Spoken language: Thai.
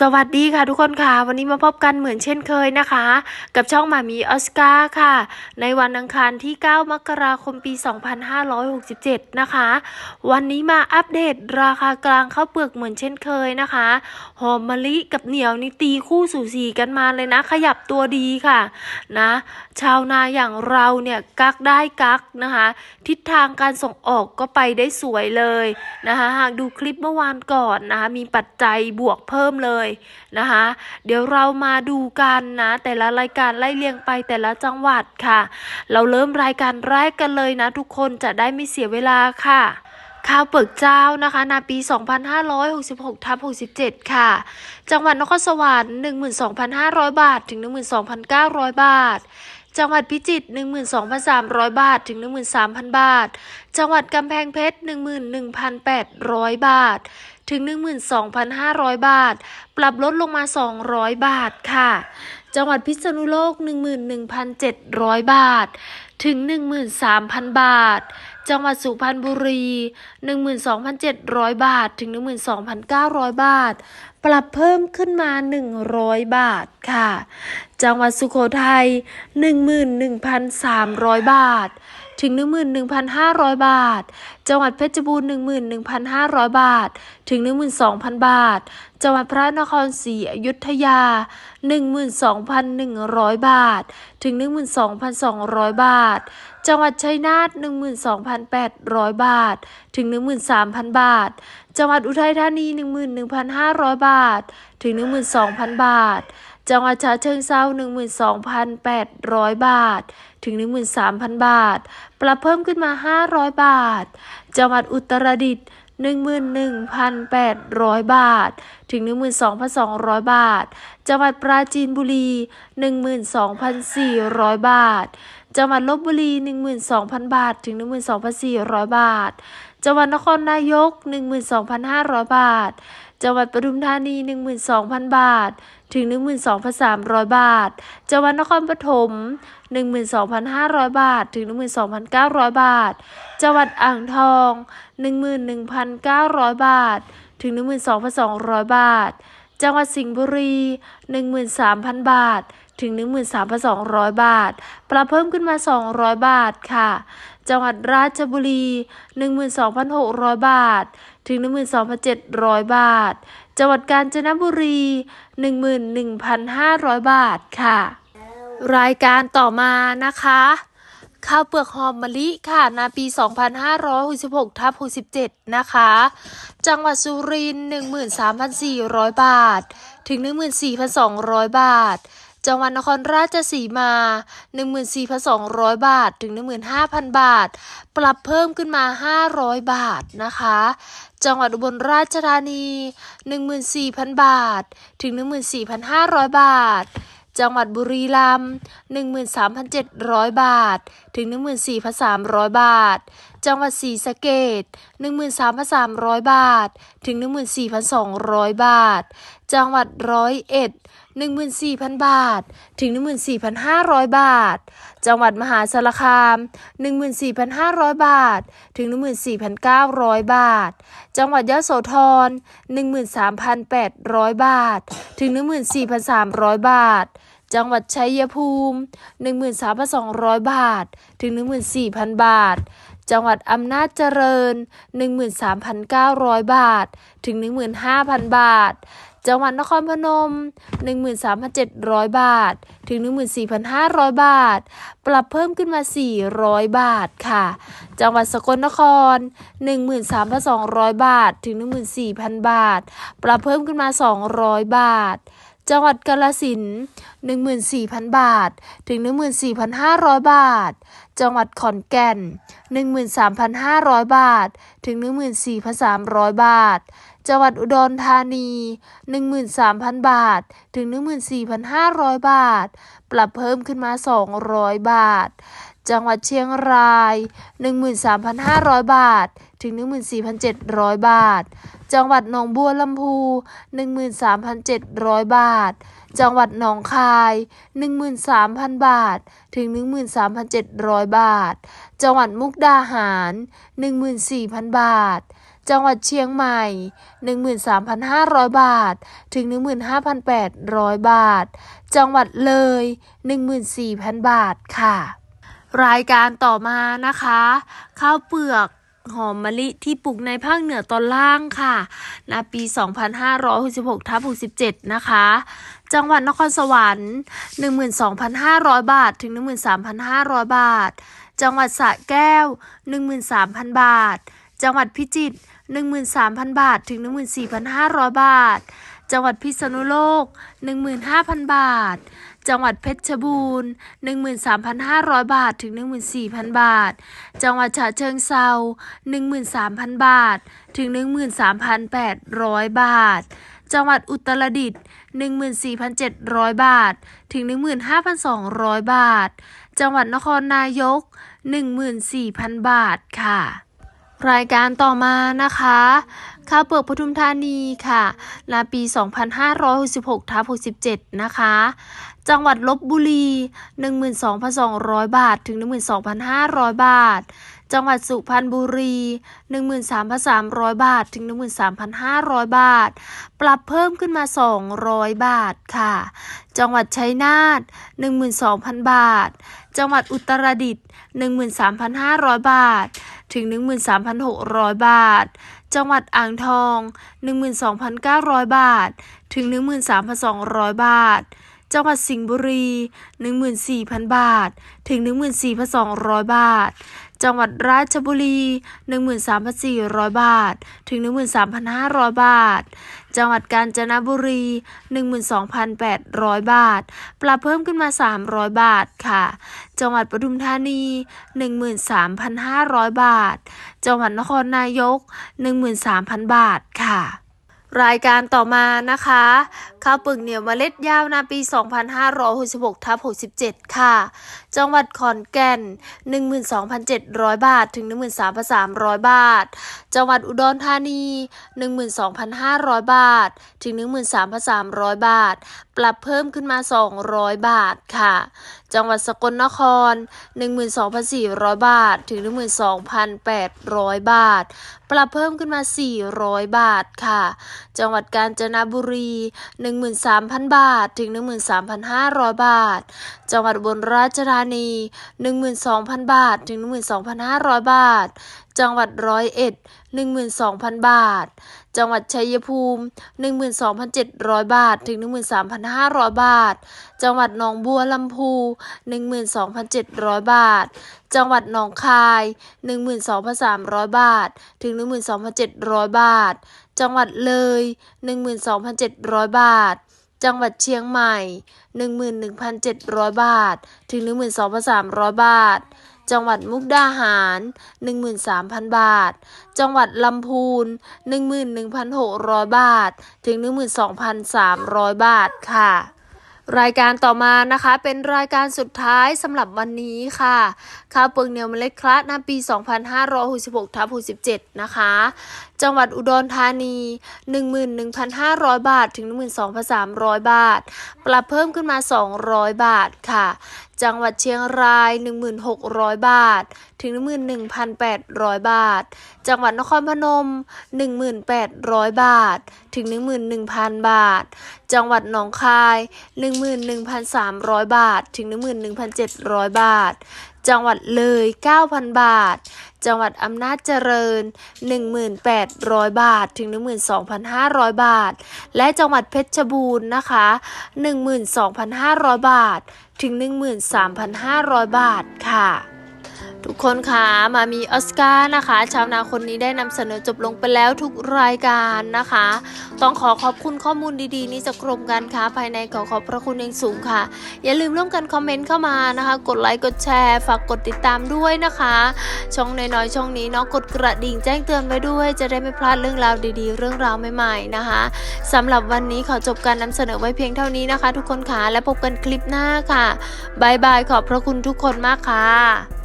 สวัสดีค่ะทุกคนค่ะ วันนี้มาพบกันเหมือนเช่นเคยนะคะ กับช่องหมามีออสการ์ค่ะ ในวันอังคารที่ 9 มกราคมปี 2567 นะคะ วันนี้มาอัปเดตราคากลางข้าวเปลือกเหมือนเช่นเคยนะคะหอมมะลิกับเหนียวนี่ตีคู่สู่สีกันมาเลยนะ ขยับตัวดีค่ะนะ ชาวนาอย่างเราเนี่ยกักได้กักนะคะ ทิศทางการส่งออกก็ไปได้สวยเลยนะคะหากดูคลิปเมื่อวานก่อนนะคะมีปัจจัยบวกเพิ่มเลยนะคะ เดี๋ยวเรามาดูกันนะ แต่ละรายการไล่เรียงไปแต่ละจังหวัดค่ะ เราเริ่มรายการแรกกันเลยนะ ทุกคนจะได้ไม่เสียเวลาค่ะข้าวเปิกเจ้านะคะนาปี 2566ทับ67 ค่ะ จังหวัดนครสวรรค์ 12,500 บาท ถึง 12,900 บาท จังหวัดพิจิตร12,300 บาท ถึง 13,000 บาท จังหวัดกำแพงเพชร11,800 บาท ถึง 12,500 บาท ปรับลดลงมา 200 บาทค่ะ จังหวัดพิษณุโลก 11,700 บาท ถึง 13,000 บาท จังหวัดสุพรรณบุรี 12,700 บาท ถึง 12,900 บาท ปรับเพิ่มขึ้นมา 100 บาทค่ะ จังหวัดสุโขทัย 11,300 บาท ถึง 11,500 บาท จังหวัดเพชรบูรณ์ 11,500 บาท ถึง 12,000 บาท จังหวัดพระนครศรีอยุธยา 12,100 บาท ถึง 12,200 บาท จังหวัดชัยนาท 12,800 บาท ถึง 13,000 บาท จังหวัดอุทัยธานี 11,500 บาท ถึง 12,000 บาท จังหวัดฉะเชิงเทรา12,800 บาท ถึง 13,000 บาท ปรับเพิ่มขึ้นมา 500 บาท จังหวัดอุตรดิตถ์11,800 บาท ถึง 12,200 บาท จังหวัดปราจีนบุรี 12,400 บาท จังหวัดลบบุรี 12,000 บาท ถึง 12,400 บาท จังหวัดนครนายก 12,500 บาท จังหวัดปทุมธานี 12,000 บาท ถึง 12,300 บาท จังหวัดนครปฐม 12,500 บาท ถึง 12,900 บาท จังหวัดอ่างทอง 11,900 บาท ถึง 12,200 บาท จังหวัดสิงห์บุรี 13,000 บาท ถึง 13,200 บาท ปรับเพิ่มขึ้นมา 200 บาทค่ะ จังหวัดราชบุรี 12,600 บาท ถึง 12,700 บาท จังหวัดกาญจนบุรี 11,500 บาทค่ะ รายการต่อมานะคะ ข้าวเปลือกหอมมะลิค่ะนาปี 2566ทับ67 นะคะ จังหวัดสุรินทร์13,400 บาท ถึง 14,200 บาท จังหวัดนครราชสีมา 14,200 บาท ถึง 15,000 บาท ปรับเพิ่มขึ้นมา 500 บาทนะคะ จังหวัดอุบลราชธานี 14,000 บาท ถึง 14,500 บาทจังหวัดบุรีรัมย์13,700 บาท ถึง 14,300 บาท จังหวัดศรีสะเกษ13,300 บาท ถึง 14,200 บาท จังหวัดร้อยเอ็ด 14,000 บาท ถึง 14,500 บาท จังหวัดมหาสารคาม 14,500 บาท ถึง 14,900 บาท จังหวัดยะโสธร 13,800 บาท ถึง 14,300 บาท จังหวัดชัยภูมิ 13,200 บาท ถึง 14,000 บาทจังหวัดอำนาจเจริญ 13,900 บาท ถึง 15,000 บาท จังหวัดนครพนม 13,700 บาท ถึง 14,500 บาท ปรับเพิ่มขึ้นมา 400 บาทค่ะ จังหวัดสกลนคร 13,200 บาท ถึง 14,000 บาท ปรับเพิ่มขึ้นมา 200 บาทจังหวัดกาฬสิน14,000 บาท ถึง 14,500 บาท จังหวัดขอนแก่น 13,500 บาท ถึง 14,300 บาท จังหวัดอุดรธานี 13,000 บาท ถึง 14,500 บาท ปรับเพิ่มขึ้นมา 200 บาท จังหวัดเชียงราย 13,500 บาท ถึง 14,700 บาท จังหวัดหนองบัวลำพู 13,700 บาท จังหวัดหนองคาย 13,000 บาท ถึง 13,700 บาท จังหวัดมุกดาหาร 14,000 บาท จังหวัดเชียงใหม่ 13,500 บาท ถึง 15,800 บาท จังหวัดเลย 14,000 บาทค่ะ รายการต่อมานะคะ ข้าวเปลือกหอมมะลิที่ปลูกในภาคเหนือตอนล่างค่ะณปี 2566ทับ67 นะคะ จังหวัดนครสวรรค์ 12,500 บาท ถึง 13,500 บาท จังหวัดสระแก้ว 13,000 บาท จังหวัดพิจิตร 13,000 บาท ถึง 14,500 บาท จังหวัดพิษณุโลก 15,000 บาท จังหวัดเพชรบูรณ์ 13,500 บาท ถึง 14,000 บาท จังหวัดฉะเชิงเซา13,000 บาท ถึง 13,800 บาท จังหวัดอุตรดิตถ์14,700 บาท ถึง 15,200 บาท จังหวัดนครนายก 14,000 บาทค่ะ รายการต่อมานะคะข้าวเปลือกปทุมธานีค่ะณปี 2566ทับ67 นะคะ จังหวัดลบบุรี 12,200 บาท ถึง 12,500 บาท จังหวัดสุพรรณบุรี 13,300 บาท ถึง 13,500 บาท ปรับเพิ่มขึ้นมา 200 บาทค่ะ จังหวัดชัยนาท12,000 บาท จังหวัดอุตรดิตถ์13,500 บาท ถึง 13,600 บาท จังหวัดอ่างทอง 12,900 บาท ถึง 13,200 บาท จังหวัดสิงห์บุรี 14,000 บาท ถึง 14,200 บาท จังหวัดราชบุรี 13,400 บาท ถึง 13,500 บาท จังหวัดกาญจนบุรี 12,800 บาท ปรับเพิ่มขึ้นมา 300 บาทค่ะ จังหวัดปทุมธานี 13,500 บาท จังหวัดนครนายก 13,000 บาทค่ะรายการต่อมานะคะ ข้าวปลือกเหนียวเมล็ดยาวนาปี 2566ทับ67 ค่ะ จังหวัดขอนแก่น 12,700 บาท ถึง 13,300 บาท จังหวัดอุดรธานี 12,500 บาท ถึง 13,300 บาท ปรับเพิ่มขึ้นมา 200 บาทค่ะ จังหวัดสกลนคร 12,400 บาท ถึง 12,800 บาท ปรับเพิ่มขึ้นมา 400 บาทค่ะ จังหวัดกาญจนบุรี 13,000 บาท ถึง 13,500 บาท จังหวัดบลราชธานี 12,000 บาท ถึง 12,500 บาท จังหวัดร้อยเอ็ด 12,000 บาท จังหวัดชัยภูมิ 12,700 บาท ถึง 13,500 บาท จังหวัดหนองบัวลำพู 12,700 บาท จังหวัดหนองคาย 12,300 บาท ถึง 12,700 บาท จังหวัดเลย 12,700 บาท จังหวัดเชียงใหม่ 11,700 บาท ถึง 12,300 บาท จังหวัดมุกดาหาร 13,000 บาท จังหวัดลำพูน 11,600 บาท ถึง 12,300 บาทค่ะ รายการต่อมานะคะเป็นรายการสุดท้ายสำหรับวันนี้ค่ะ ข้าวเปลือกเหนียวเมล็ดคละนาปี 2566ทับ67 นะคะ จังหวัดอุดรธานี 11,500 บาท ถึง 12,300 บาท ปรับเพิ่มขึ้นมา 200 บาทค่ะ จังหวัดเชียงราย 1,600 บาท ถึง 11,800 บาท จังหวัดนครพนม 1,800 บาท ถึง 11,000 บาท จังหวัดหนองคาย 11,300 บาท ถึง 11,700 บาท จังหวัดเลย 9,000 บาท จังหวัดอำนาจเจริญ 1,800 บาท ถึง 12,500 บาท และจังหวัดเพชรบูรณ์นะคะ 12,500 บาท ถึง 13,500 บาทค่ะ ทุกคนคะมามีออสการ์นะคะ ชาวนาคนนี้ได้นำเสนอจบลงไปแล้วทุกรายการนะคะ ต้องขอขอบคุณข้อมูลดีๆ นี้จากกรมการค้าภายในขอขอบพระคุณอย่างสูงค่ะ อย่าลืมร่วมกันคอมเมนต์เข้ามานะคะ กดไลค์กดแชร์ฝากกดติดตามด้วยนะคะ ช่องน้อยๆช่องนี้เนาะกดกระดิ่งแจ้งเตือนไว้ด้วย จะได้ไม่พลาดเรื่องราวดีๆ เรื่องราวใหม่ๆนะคะสำหรับวันนี้ขอจบการนำเสนอไว้เพียงเท่านี้นะคะ ทุกคนค่ะและพบกันคลิปหน้าค่ะบายบายขอบพระคุณทุกคนมากค่ะ